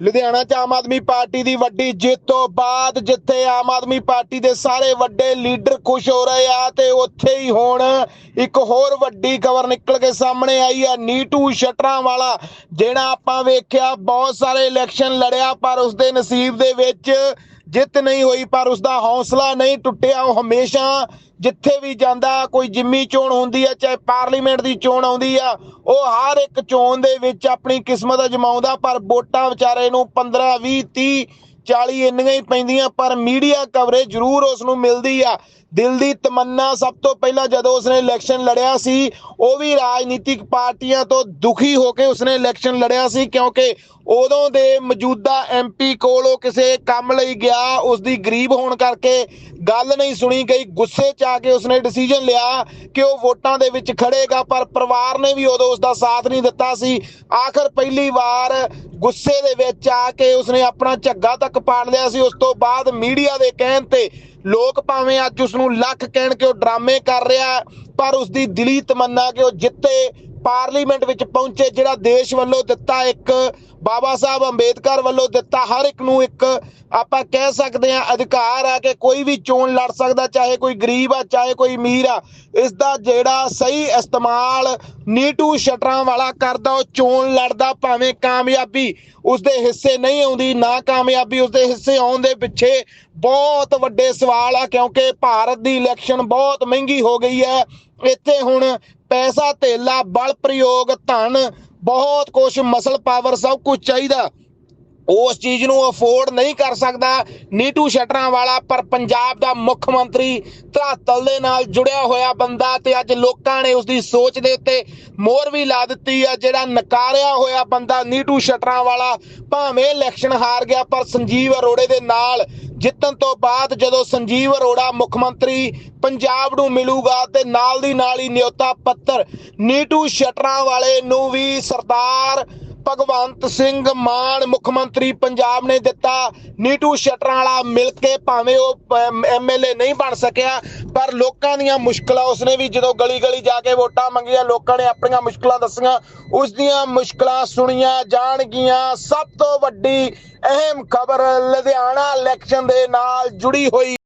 ਲੁਧਿਆਣਾ 'ਚ ਆਮ ਆਦਮੀ ਪਾਰਟੀ ਦੀ ਵੱਡੀ ਜਿੱਤ ਤੋਂ ਬਾਅਦ ਜਿੱਥੇ ਆਮ ਆਦਮੀ ਪਾਰਟੀ ਦੇ ਸਾਰੇ ਵੱਡੇ ਲੀਡਰ ਖੁਸ਼ ਹੋ ਰਹੇ ਆ ਤੇ ਉੱਥੇ ਹੀ ਹੁਣ ਇੱਕ ਹੋਰ ਵੱਡੀ ਖਬਰ ਨਿਕਲ ਕੇ ਸਾਹਮਣੇ ਆਈ ਆ। ਨੀਟੂ ਸ਼ਟਰਾਂ ਵਾਲਾ ਜਿਹੜਾ ਆਪਾਂ ਵੇਖਿਆ, ਬਹੁਤ ਸਾਰੇ ਇਲੈਕਸ਼ਨ ਲੜਿਆ, ਪਰ ਉਸਦੇ ਨਸੀਬ ਦੇ ਵਿੱਚ ਜਿੱਤ ਨਹੀਂ ਹੋਈ, ਪਰ ਉਸਦਾ ਹੌਸਲਾ ਨਹੀਂ ਟੁੱਟਿਆ। ਉਹ ਹਮੇਸ਼ਾ ਜਿੱਥੇ ਵੀ ਜਾਂਦਾ, ਕੋਈ ਜਿੰਮੀ ਚੋਣ ਹੁੰਦੀ ਆ, ਚਾਹੇ ਪਾਰਲੀਮੈਂਟ ਦੀ ਚੋਣ ਆਉਂਦੀ ਆ, ਉਹ ਹਰ ਇੱਕ ਚੋਣ ਦੇ ਵਿੱਚ ਆਪਣੀ ਕਿਸਮਤ ਅਜਮਾਉਂਦਾ, ਪਰ ਵੋਟਾਂ ਵਿਚਾਰੇ ਨੂੰ 15 20 30 40 ਇੰਨੀਆਂ ਹੀ ਪੈਂਦੀਆਂ, ਪਰ ਮੀਡੀਆ ਕਵਰੇਜ ਜ਼ਰੂਰ ਉਸ ਨੂੰ ਮਿਲਦੀ ਆ। ਦਿਲ ਦੀ ਤਮੰਨਾ ਸਭ ਤੋਂ ਪਹਿਲਾਂ ਜਦੋਂ ਉਸਨੇ ਇਲੈਕਸ਼ਨ ਲੜਿਆ ਸੀ, ਉਹ ਵੀ ਰਾਜਨੀਤਿਕ ਪਾਰਟੀਆਂ ਤੋਂ ਦੁਖੀ ਹੋ ਕੇ ਉਸਨੇ ਇਲੈਕਸ਼ਨ ਲੜਿਆ ਸੀ, ਕਿਉਂਕਿ ਉਦੋਂ ਦੇ ਮੌਜੂਦਾ ਐਮਪੀ ਕੋਲ ਉਹ ਕਿਸੇ ਕੰਮ ਲਈ ਗਿਆ ਉਸ ਦੀ ਗਰੀਬ ਹੋਣ ਕਰਕੇ ਗੱਲ ਨਹੀਂ ਸੁਣੀ ਗਈ, ਗੁੱਸੇ 'ਚ ਆ ਕੇ ਉਸਨੇ ਡਿਸੀਜਨ ਲਿਆ ਕਿ ਉਹ ਵੋਟਾਂ ਦੇ ਵਿੱਚ ਖੜੇਗਾ, ਪਰ ਪਰਿਵਾਰ ਨੇ ਵੀ ਉਦੋਂ ਉਸ ਦਾ ਸਾਥ ਨਹੀਂ ਦਿੱਤਾ ਸੀ। ਆਖਰ ਪਹਿਲੀ ਵਾਰ ਗੁੱਸੇ ਦੇ ਵਿੱਚ ਆ ਕੇ ਉਸਨੇ ਆਪਣਾ ਝੱਗਾ ਤੱਕ ਪਾੜ ਲਿਆ ਸੀ। ਉਸ ਤੋਂ ਬਾਅਦ ਮੀਡੀਆ ਦੇ ਕਹਿਣ ਤੇ ਲੋਕ ਭਾਵੇਂ ਅੱਜ ਉਸ ਨੂੰ ਲੱਖ ਕਹਿਣ ਕਿ ਉਹ ਡਰਾਮੇ ਕਰ ਰਿਹਾ, ਪਰ ਉਸ ਦੀ ਦਿਲੀ ਤਮੰਨਾ ਕਿ ਉਹ ਜਿੱਤੇ। ਪਾਰਲੀਮੈਂਟ ਵਿੱਚ ਪਹੁੰਚੇ, ਜਿਹੜਾ ਦੇਸ਼ ਵੱਲੋਂ ਦਿੱਤਾ ਇੱਕ, ਬਾਬਾ ਸਾਹਿਬ ਅੰਬੇਦਕਰ ਵੱਲੋਂ ਦਿੱਤਾ ਹਰ ਇੱਕ ਨੂੰ ਇੱਕ, ਆਪਾਂ ਕਹਿ ਸਕਦੇ ਹਾਂ, ਅਧਿਕਾਰ ਆ ਕਿ ਕੋਈ ਵੀ ਚੋਣ ਲੜ ਸਕਦਾ, ਚਾਹੇ ਕੋਈ ਗਰੀਬ ਆ, ਚਾਹੇ ਕੋਈ ਅਮੀਰ ਆ, ਇਸ ਦਾ ਜਿਹੜਾ ਸਹੀ ਇਸਤੇਮਾਲ ਨੀਟੂ ਸ਼ਟਰਾਂ ਵਾਲਾ ਕਰਦਾ, ਉਹ ਚੋਣ ਲੜਦਾ, ਭਾਵੇਂ ਕਾਮਯਾਬੀ ਉਸਦੇ ਹਿੱਸੇ ਨਹੀਂ ਆਉਂਦੀ, ਨਾ ਕਾਮਯਾਬੀ ਉਸਦੇ ਹਿੱਸੇ ਆਉਣ ਦੇ ਪਿੱਛੇ ਬਹੁਤ ਵੱਡੇ ਸਵਾਲ ਆ, ਕਿਉਂਕਿ ਭਾਰਤ ਦੀ ਇਲੈਕਸ਼ਨ ਬਹੁਤ ਮਹਿੰਗੀ ਹੋ ਗਈ ਹੈ। ਇੱਥੇ ਹੁਣ ਪੈਸਾ ਧੇਲਾ ਬਲ ਪ੍ਰਯੋਗ ਧਨ ਬਹੁਤ ਕੁਝ ਮਸਲ ਪਾਵਰ ਸਭ ਕੁਝ ਚਾਹੀਦਾ। ਉਸ ਚੀਜ਼ ਨੂੰ ਅਫੋਰਡ ਨਹੀਂ ਕਰ ਸਕਦਾ। ਨੀਟੂ ਸ਼ਟਰਾਂ ਵਾਲਾ ਪਰ ਪੰਜਾਬ ਦਾ ਮੁੱਖ ਮੰਤਰੀ ਧਰਾਤਲ ਦੇ ਨਾਲ ਜੁੜਿਆ ਹੋਇਆ ਬੰਦਾ ਤੇ ਅੱਜ ਲੋਕਾਂ ਨੇ ਉਸ ਦੀ ਸੋਚ ਦੇ ਉੱਤੇ ਮੋਹਰ ਵੀ ਲਾ ਦਿੱਤੀ ਆ, ਜਿਹੜਾ ਨਕਾਰਿਆ ਹੋਇਆ ਬੰਦਾ ਨੀਟੂ ਸ਼ਟਰਾਂ ਵਾਲਾ ਭਾਵੇਂ ਇਲੈਕਸ਼ਨ ਹਾਰ ਗਿਆ, ਪਰ ਸੰਜੀਵ ਅਰੋੜੇ ਦੇ ਨਾਲ ਜਿੱਤਣ ਤੋਂ ਬਾਅਦ ਜਦੋਂ ਸੰਜੀਵ ਅਰੋੜਾ ਮੁੱਖ ਮੰਤਰੀ ਪੰਜਾਬ ਨੂੰ ਮਿਲੂਗਾ ਤੇ ਨਾਲ ਦੀ ਨਾਲ ਹੀ ਨਿਯੋਤਾ ਪੱਤਰ ਨੀਟੂ ਸ਼ਟਰਾਂ ਵਾਲੇ ਨੂੰ ਵੀ ਸਰਦਾਰ ਭਗਵੰਤ ਸਿੰਘ ਮਾਨ ਮੁੱਖ ਮੰਤਰੀ ਪੰਜਾਬ ਨੇ ਦਿੱਤਾ। ਨੀਟੂ ਸ਼ਟਰਾਂ ਵਾਲਾ ਮਿਲ ਕੇ ਭਾਵੇਂ ਉਹ ਐਮਐਲਏ ਨਹੀਂ ਬਣ ਸਕਿਆ, ਪਰ ਲੋਕਾਂ ਦੀਆਂ ਮੁਸ਼ਕਲਾਂ, ਉਸਨੇ ਵੀ ਜਦੋਂ ਗਲੀ ਗਲੀ ਜਾ ਕੇ ਵੋਟਾਂ ਮੰਗੀਆਂ, ਲੋਕਾਂ ਨੇ ਆਪਣੀਆਂ ਮੁਸ਼ਕਲਾਂ ਦੱਸੀਆਂ, ਉਸ ਦੀਆਂ ਮੁਸ਼ਕਲਾਂ ਸੁਣੀਆਂ ਜਾਣਗੀਆਂ। ਸਭ ਤੋਂ ਵੱਡੀ ਅਹਿਮ ਖਬਰ ਲੁਧਿਆਣਾ ਇਲੈਕਸ਼ਨ ਦੇ ਨਾਲ ਜੁੜੀ ਹੋਈ